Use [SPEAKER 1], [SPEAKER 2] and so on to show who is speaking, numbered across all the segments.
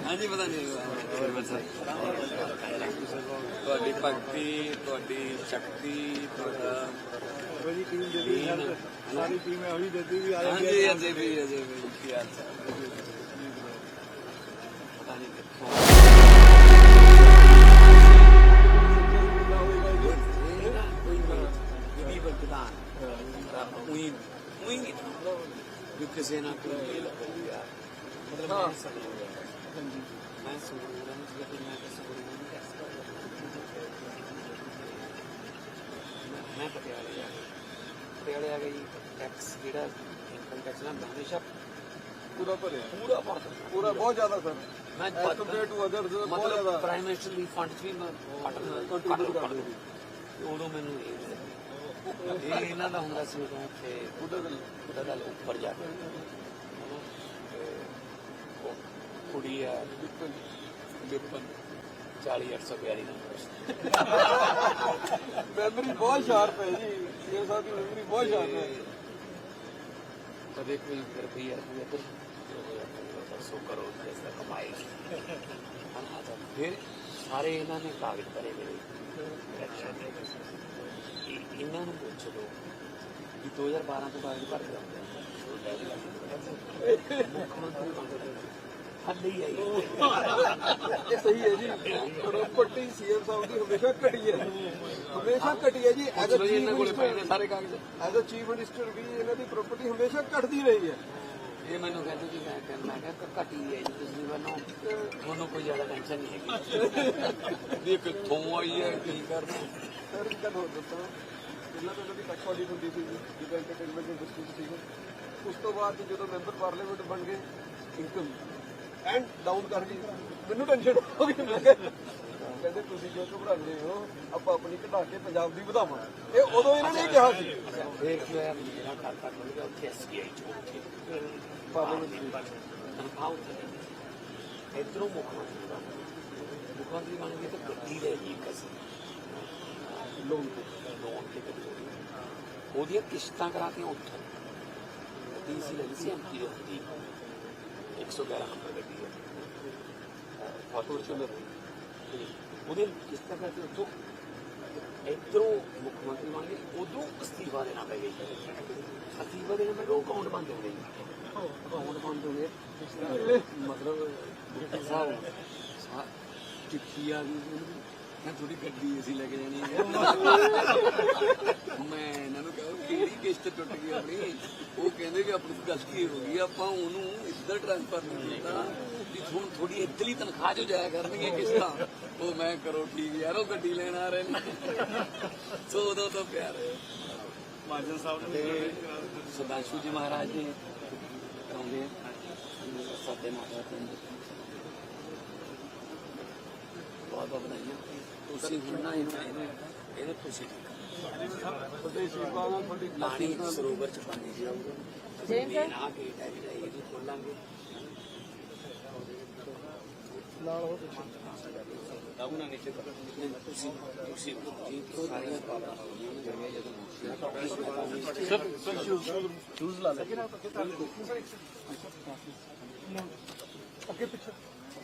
[SPEAKER 1] ਹਾਂਜੀ ਪਤਾ ਨਹੀਂ ਹੋਰ ਸਰ ਤੁਹਾਡੀ ਭਗਤੀ ਤੁਹਾਡੀ ਸ਼ਕਤੀ ਤੁਹਾਡਾ
[SPEAKER 2] ਮੇਰੀ ਟੀਮ ਜਿਹੜੀ ਹੈ ਸਾਰੀ ਟੀਮ ਹੈ ਉਹੀ ਦਿੱਤੀ ਵੀ ਆ ਜਾਂਦੀ
[SPEAKER 1] ਹਾਂਜੀ
[SPEAKER 2] ਹੈ
[SPEAKER 1] ਅਜੇ ਵੀ ਅਜੇ ਵੀ ਕੀ ਹਾਲ ਚਾਲ ਪਤਾ ਨਹੀਂ ਕਿੱਥੋਂ ਕੋਈ ਵੀ ਕਿਸੇ ਕੋਈ ਮਤਲਬ ਮੈਂ ਸਮਝੂਗਾ ਮੈਂ ਕਿ ਸਕਦਾ ਪਟਿਆਲੇ ਆ ਪਟਿਆਲੇ ਆ ਗਈ ਟੈਕਸ ਜਿਹੜਾ ਇਨਕਮ ਟੈਕਸ ਨਾਲ ਹਮੇਸ਼ਾ
[SPEAKER 2] ਪੂਰਾ ਭਰਿਆ
[SPEAKER 1] ਪੂਰਾ ਭਰਦਾ
[SPEAKER 2] ਪੂਰਾ ਬਹੁਤ ਜ਼ਿਆਦਾ ਸਰ
[SPEAKER 1] ਮੈਂ
[SPEAKER 2] ਕੰਪੇਅਰ ਟੂ ਅਦਰਸ ਬਹੁਤ ਜ਼ਿਆਦਾ
[SPEAKER 1] ਪ੍ਰਾਈਮ ਮਿਨਿਸਟਰ ਲਈ ਫੰਡ ਵੀ ਮੈਂ
[SPEAKER 2] ਕੰਟਰੀਬਿਊਟ ਕਰਦੇ
[SPEAKER 1] ਉਦੋਂ ਮੈਨੂੰ ਇਹ ਇਹ ਇਹਨਾਂ ਦਾ ਹੁੰਦਾ ਸੀ ਉਦੋਂ ਕਿ ਉਹਦਾ ਉਹਦਾ ਗੱਲ ਉੱਪਰ ਜਾ ਕੇ ਹਨਾ, ਤੇ ਉਹ ਕੁੜੀ ਆ ਵਿਪਨ 40842 ਨੰਬਰ
[SPEAKER 2] ਮੈਮਰੀ ਬਹੁਤ ਸ਼ਾਰਪ ਹੈ ਜੀ ਇਹ ਸਾਹਿਬ ਦੀ ਮੈਮਰੀ ਬਹੁਤ ਸ਼ਾਰਪ ਹੈ
[SPEAKER 1] ਕਦੇ ਕੋਈ ਰੁਪਈਆ ਰੁਪਈਆ ਤੇ ਸੋ ਕਰੋ ਜੈਸਾ ਕਮਾਈ ਹਨਾ ਤਾਂ ਫਿਰ ਸਾਰੇ ਇਹਨਾਂ ਨੇ ਕਾਗਜ਼ ਇਹਨਾਂ ਨੂੰ ਪੁੱਛ ਲਓ ਕਿ 2012 ਤੋਂ ਕਾਗਜ਼ ਭਰ ਬਣਦੇ ਹੱਲ ਹੀ ਆਈ
[SPEAKER 2] ਇਹ ਸਹੀ ਹੈ ਜੀ। ਪ੍ਰਾਪਰਟੀ ਸੀਐਮ ਸਾਹਿਬ ਦੀ ਹਮੇਸ਼ਾ ਘਟੀ ਹੈ। ਹਮੇਸ਼ਾ ਘਟੀ ਹੈ ਜੀ। ਐਜ਼ ਅ ਚੀਫ ਮਿਨਿਸਟਰ
[SPEAKER 1] ਸਾਰੇ ਕਾਗਜ਼।
[SPEAKER 2] ਐਜ਼ ਅ ਚੀਫ ਮਿਨਿਸਟਰ ਵੀ ਇਹਨਾਂ ਦੀ ਪ੍ਰਾਪਰਟੀ ਹਮੇਸ਼ਾ ਘਟਦੀ ਰਹੀ ਹੈ।
[SPEAKER 1] ਇਹ ਮੈਨੂੰ ਕਹਿੰਦੇ ਕਿ ਮੈਂ ਕਹਿੰਦਾ ਮੈਂ ਕਿਹਾ ਘਟੀ ਹੈ ਜੀ ਤੁਸੀਂ ਮੈਨੂੰ ਤੁਹਾਨੂੰ ਕੋਈ ਜ਼ਿਆਦਾ ਟੈਨਸ਼ਨ ਨਹੀਂ ਹੈਗੀ। ਵੀ ਕਿੱਥੋਂ ਆਈ ਹੈ ਕੀ ਕਰਨਾ?
[SPEAKER 2] ਸਰ ਹੋਰ ਦੱਸਾਂ। ਪਹਿਲਾਂ ਤਾਂ ਇਹਨਾਂ ਦੀ ਟੈਕਸ ਆਡਿਟ ਹੁੰਦੀ ਸੀ ਜਦੋਂ ਐਂਟਰਟੇਨਮੈਂਟ ਇੰਡਸਟਰੀ ਚ ਸੀਗੇ। ਉਸ ਤੋਂ ਬਾਅਦ ਜਦੋਂ ਮੈਂਬਰ ਪਾਰਲੀਮੈਂਟ ਬਣ ਗਏ ਇਨਕਮ ਐਂਡ ਡਾਊਨ ਕਰ ਗਈ। ਮੈਨੂੰ ਟੈਨਸ਼ਨ ਹੋ ਗਈ ਮੈਂ ਕਿਹਾ ਕਹਿੰਦੇ ਤੁਸੀਂ ਜੋ ਘਬਰਾਉਂਦੇ ਹੋ ਆਪਾਂ ਆਪਣੀ ਘਟਾ ਕੇ ਪੰਜਾਬ ਦੀ ਵਧਾਵਾਂ। ਇਹ ਉਦੋਂ ਇਹਨਾਂ ਨੇ ਕਿਹਾ ਸੀ।
[SPEAKER 1] ਕੀ ਹੋਇਆ ਮੇਰਾ ਤੱਕ ਮਿਲ ਗਿਆ ਉੱਥੇ ਐਸਬੀਆਈ ਚ ਪਾਰਲੀਮੈਂਟ ਦੀ ਤਨਖਾਹ ਉੱਥੇ ਇਧਰੋਂ ਮੁੱਖ ਮੰਤਰੀ। ਮੁੱਖ ਮੰਤਰੀ ਬਣ ਗਏ ਤਾਂ ਗੱਡੀ ਲੈ ਗਈ ਕਸੀ ਲੋਨ ਤੇ। ਲੋਨ ਤੇ ਗੱਡੀ ਉਹਦੀਆਂ ਕਿਸ਼ਤਾਂ ਕਰਾ ਕੇ ਉੱਥੋਂ ਡੀਸੀ ਲੱਗੀ ਸੀ ਐਮਪੀ ਦੇ ਹੁੰਦੀ 111 ਨੰਬਰ ਗੱਡੀ ਹੈ। ਫੋਰਚੂਨਰ ਉਹਦੇ ਕਿਸ਼ਤਾਂ ਕਰਕੇ ਉੱਥੋਂ ਇਧਰੋਂ ਮੁੱਖ ਮੰਤਰੀ ਬਣ ਗਏ ਉਦੋਂ ਅਸਤੀਫਾ ਦੇਣਾ ਪੈ ਗਿਆ ਅਸਤੀਫਾ ਦੇਣਾ ਪੈ ਗਿਆ ਅਕਾਊਂਟ ਬੰਦ ਹੋ ਗਏ ਅਕਾਊਂਟ ਬੰਦ ਹੋ ਗਏ ਮਤਲਬ ਸਾਹਿਬ ਚਿੱਠੀ ਆ ਗਈ ਮੈਂ ਥੋੜੀ ਗੱਡੀ ਅਸੀਂ ਲੈ ਕੇ ਜਾਣੀ ਹੈ। ਮੈਂ ਇਹਨਾਂ ਨੂੰ ਕਿਹਾ ਕਿਹੜੀ ਕਿਸ਼ਤ ਟੁੱਟ ਗਈ ਆਪਣੀ? ਉਹ ਕਹਿੰਦੇ ਵੀ ਆਪਣੀ ਗਲਤੀ ਹੋ ਗਈ ਆਪਾਂ ਉਹਨੂੰ ਇੱਧਰ ਟ੍ਰਾਂਸਫਰ ਨਹੀਂ ਕੀਤਾ। ਵੀ ਹੁਣ ਥੋੜੀ ਇੱਧਰਲੀ ਤਨਖਾਹ ਜੋ ਜਾਇਆ ਕਰਨਗੀਆਂ ਕਿਸ਼ਤਾਂ। ਉਹ ਮੈਂ ਕਰੋ ਠੀਕ ਯਾਰ ਉਹ ਗੱਡੀ ਲੈਣ ਆ ਰਹੇ ਨੇ। ਸੋ ਉਦੋਂ ਤੋਂ ਪਿਆਰ ਹੈ।
[SPEAKER 2] ਮਾਜਨ ਸਾਹਿਬ
[SPEAKER 1] ਤੇ ਸੁਦਾਂਸ਼ੂ ਜੀ ਮਹਾਰਾਜ ਜੀ ਕਰਾਉਂਦੇ ਆ। ਸਾਡੇ ਮਾਤਾ ਪਿੰਡ ਬਹੁਤ ਬਹੁਤ ਵਧਾਈਆਂ। ਤੁਸੀਂ ਹੁਣ ਨਾ ਇਹਨੂੰ ਇਹਨੂੰ ਇਹਨੂੰ ਤੁਸੀਂ
[SPEAKER 2] ਤੁਹਾਡੇ ਸ਼ੀਪਾਂ ਨਾਲ ਤੁਹਾਡੀ
[SPEAKER 1] ਪਾਣੀ ਸਰੋਵਰ ਚ ਪਾਣੀ ਜਾਊਗਾ ਮੇਨ ਆ ਗੇਟ ਹੈ ਜਿਹੜਾ ਇਹ ਵੀ ਖੋਲਾਂਗੇ
[SPEAKER 2] ਨਾਲ ਹੋ
[SPEAKER 1] ਉਹਨਾਂ ਨੀਚੇ ਕਰ ਤੁਸੀਂ ਤੁਸੀਂ ਜੀ ਸਾਰੀਆਂ ਪ੍ਰੋਬਲਮ ਜਿਹੜੀਆਂ ਜਦੋਂ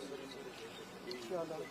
[SPEAKER 3] Grazie.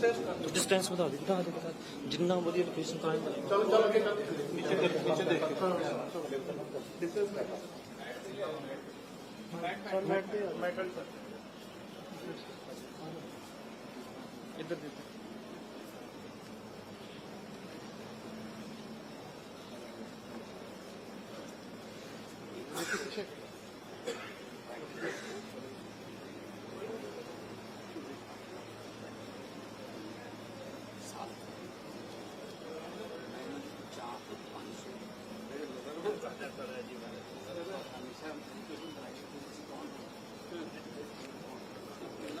[SPEAKER 3] ਡਿਸਟੈਂਸ ਵਧਾ ਦੇ ਵਧਾ ਦੇ ਵਧਾ ਦੇ। ਜਿੰਨਾ ਵਧੀਆ ਲੋਕੇਸ਼ਨ ਤਾਂ ਹੀ ਬਣੇ ਇੱਧਰ ਦੇ
[SPEAKER 1] ਬੱਚਾ ਚੰਨ ਦੇ ਹੱਥ ਚ ਇਹਨਾਂ ਦਾ ਉੱਪਰ ਫਿਲਟਰ ਹੈ ਹਾਂ ਬਹੁਤ ਕਮਾਲ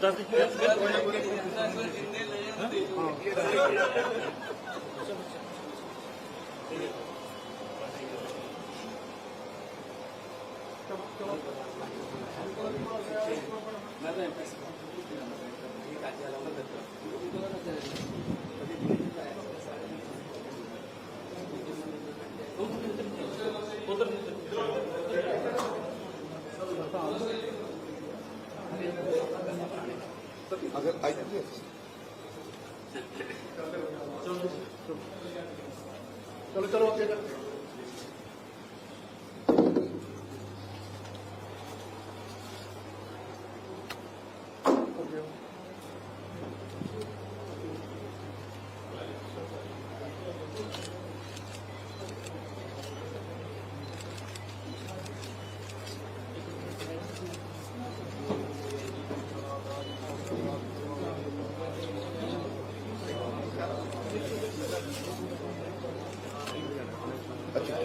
[SPEAKER 2] Gracias.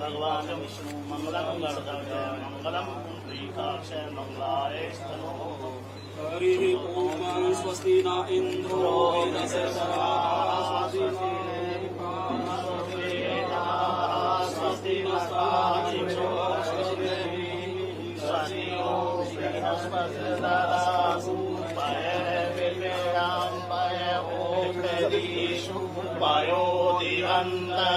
[SPEAKER 4] भगवान विष्णु मंगलम गणधर्य मंगलम पुंडरीकाक्ष मंगलाय
[SPEAKER 1] हरि ओम स्वस्ति न इंद्रो
[SPEAKER 4] स्वस्ति नस्तादिक्षो स्वस्तियो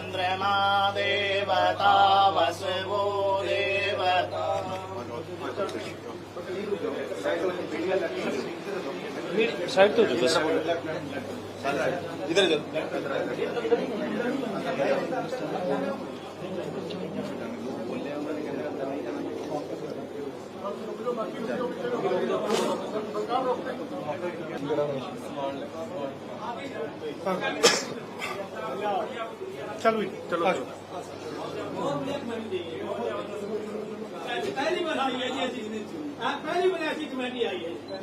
[SPEAKER 5] चंद्रमा देवता। वसवो देवता
[SPEAKER 3] साइड तो इधर ਚਲੋ ਜੀ ਚਲੋ
[SPEAKER 2] ਪਹਿਲੀ ਵਾਰ ਆਈ ਹੈ ਜੀ ਅਸੀਂ ਆ ਪਹਿਲੀ ਵਾਰ ਐਸੀ ਕਮੇਟੀ ਆਈ ਹੈ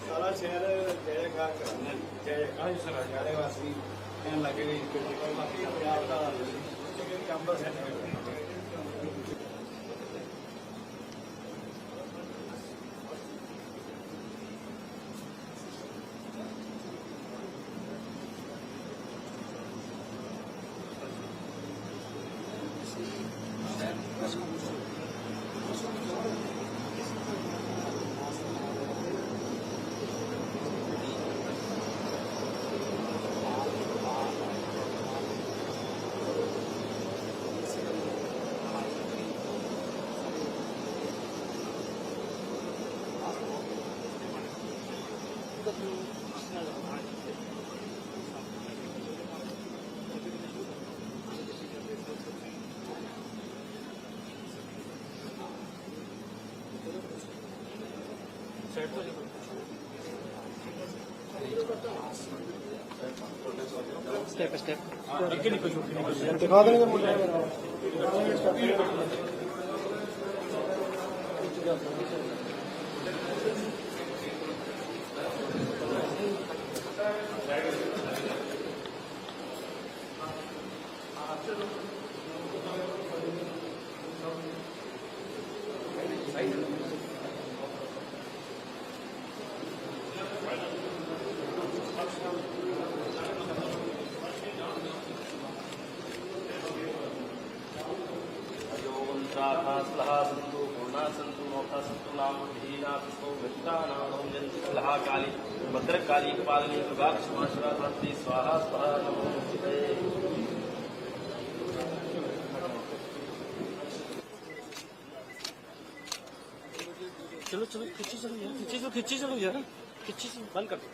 [SPEAKER 1] ਸਾਰਾ ਸ਼ਹਿਰ ਜੈ ਜੈਕਾਰ ਕਰਨਾ, ਜੈ ਜੈਕਾਰ ਸਾਰੇ ਵਾਸੀ, ਕਹਿਣ ਲੱਗੇ ਵੀ ਬਾਕੀ ਪੰਜਾਬ ਦਾ ਕੰਮ ਦਾ ਸੈੱਟ
[SPEAKER 5] स्टेप स्टेप दिखा देंगे मुझे स्टेप भद्रकाली कपालिनी दुर्गा स्वाहा स्वाहा नमो।
[SPEAKER 3] चलो चलो खिंची चलो यार खिंची चलो खिंची चलो यार खिंची चलो बंद कर दो